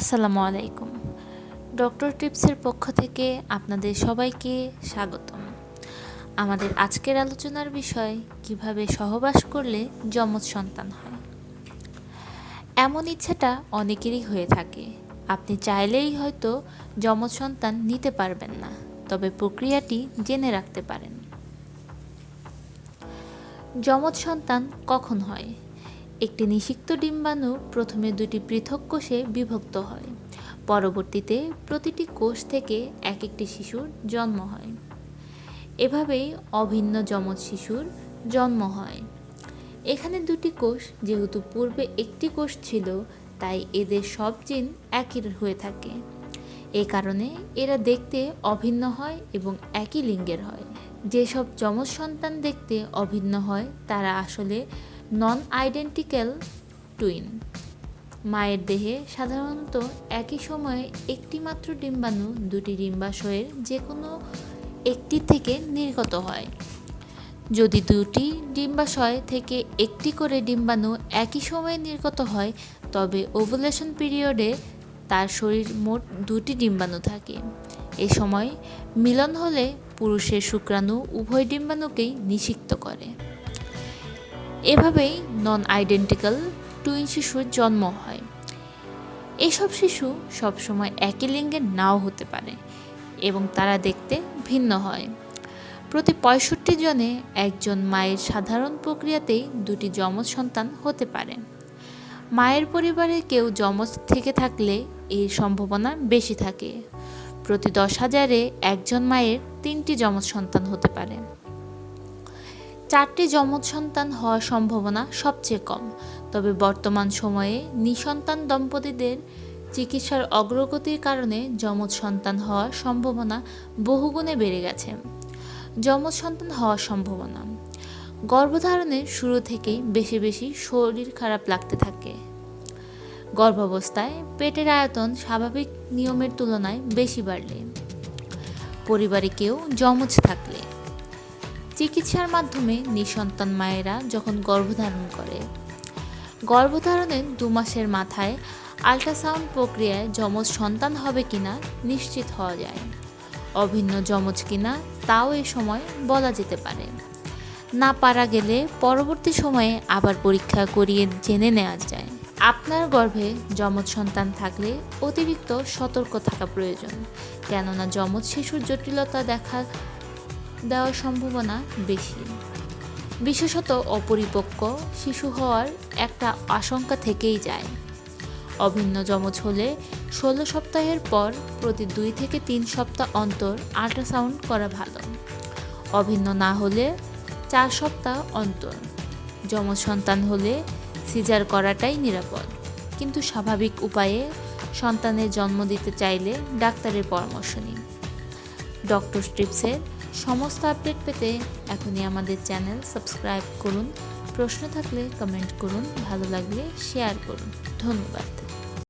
আসসালামু আলাইকুম। ডক্টর টিপসের পক্ষ থেকে আপনাদের সবাইকে স্বাগতম। আমাদের আজকের আলোচনার বিষয়, কীভাবে সহবাস করলে যমজ সন্তান হয়। এমন ইচ্ছাটা অনেকেরই হয়ে থাকে। আপনি চাইলেই হয়তো যমজ সন্তান নিতে পারবেন না, তবে প্রক্রিয়াটি জেনে রাখতে পারেন। যমজ সন্তান কখন হয়? একটি নিষিক্ত ডিম্বাণু প্রথমে দুটি পৃথক কোষে বিভক্ত হয়। পরবর্তীতে প্রতিটি কোষ থেকে এক একটি শিশুর জন্ম হয়। এভাবেই অভিন্ন যমজ শিশুর জন্ম হয়। এখানে দুটি কোষ, যেহেতু পূর্বে একটি কোষ ছিল, তাই এদের সব জিন একই হয়ে থাকে। এ কারণে এরা দেখতে অভিন্ন হয় এবং একই লিঙ্গের হয়। যেসব যমজ সন্তান দেখতে অভিন্ন হয়, তারা আসলে নন আইডেন্টিক্যাল টুইন মায়ের দেহে সাধারণত একই সময়ে একটি মাত্র ডিম্বাণু, দুটি ডিম্বাশয়ের যে কোনো একটি থেকে নির্গত হয়। যদি দুটি ডিম্বাশয় থেকে একটি করে ডিম্বাণু একই সময়ে নির্গত হয়, তবে ওভুলেশন পিরিয়ডে তার শরীর মোট দুটি ডিম্বাণু থাকে। এ সময় মিলন হলে পুরুষের শুক্রাণু উভয় ডিম্বাণুকেই নিষিক্ত করে। এভাবেই নন আইডেন্টিক্যাল টুইন শিশুর জন্ম হয়। এসব শিশু সবসময় একই লিঙ্গের নাও হতে পারে এবং তারা দেখতে ভিন্ন হয়। প্রতি পঁয়ষট্টি জনে একজন মায়ের সাধারণ প্রক্রিয়াতেই দুটি যমজ সন্তান হতে পারে। মায়ের পরিবারে কেউ যমজ থেকে থাকলে এর সম্ভাবনা বেশি থাকে। প্রতি দশ হাজারে একজন মায়ের তিনটি যমজ সন্তান হতে পারে। চারটি যমজ সন্তান হওয়ার সম্ভাবনা সবচেয়ে কম। তবে বর্তমান সময়ে নিঃসন্তান দম্পতিদের চিকিৎসার অগ্রগতির কারণে যমজ সন্তান হওয়ার সম্ভাবনা বহুগুণে বেড়ে গেছে। যমজ সন্তান হওয়ার সম্ভাবনা। গর্ভধারণের শুরু থেকেই বেশি বেশি শরীর খারাপ লাগতে থাকে। গর্ভাবস্থায় পেটের আয়তন স্বাভাবিক নিয়মের তুলনায় বেশি বাড়লে। পরিবারে কেউ যমজ থাকলে চিকিৎসার মাধ্যমে নিঃসন্তান মায়েরা যখন গর্ভধারণ করে। গর্ভধারণের দু মাসের মাথায় আল্ট্রাসাউন্ড প্রক্রিয়ায় যমজ সন্তান হবে কিনা নিশ্চিত হওয়া যায়। অভিন্ন যমজ কিনা তাও এ সময় বলা যেতে পারে। না পারা গেলে পরবর্তী সময়ে আবার পরীক্ষা করিয়ে জেনে নেওয়া যায়। আপনার গর্ভে যমজ সন্তান থাকলে অতিরিক্ত সতর্ক থাকা প্রয়োজন, কেননা যমজ শিশুর জটিলতা দেখা দেওয়ার সম্ভাবনা বেশি। বিশেষত অপরিপক্ক শিশু হওয়ার একটা আশঙ্কা থেকেই যায়। অভিন্ন যমজ হলে ষোলো সপ্তাহের পর প্রতি দুই থেকে তিন সপ্তাহ অন্তর আল্ট্রাসাউন্ড করা ভালো। অভিন্ন না হলে চার সপ্তাহ অন্তর। যমজ সন্তান হলে সিজার করাটাই নিরাপদ। কিন্তু স্বাভাবিক উপায়ে সন্তানের জন্ম দিতে চাইলে ডাক্তারের পরামর্শ নিন। ডক্টর স্ট্রিপসের সমস্ত আপডেট পেতে এখনই আমাদের চ্যানেল সাবস্ক্রাইব করুন। প্রশ্ন থাকলে কমেন্ট করুন, ভালো লাগলে শেয়ার করুন। ধন্যবাদ।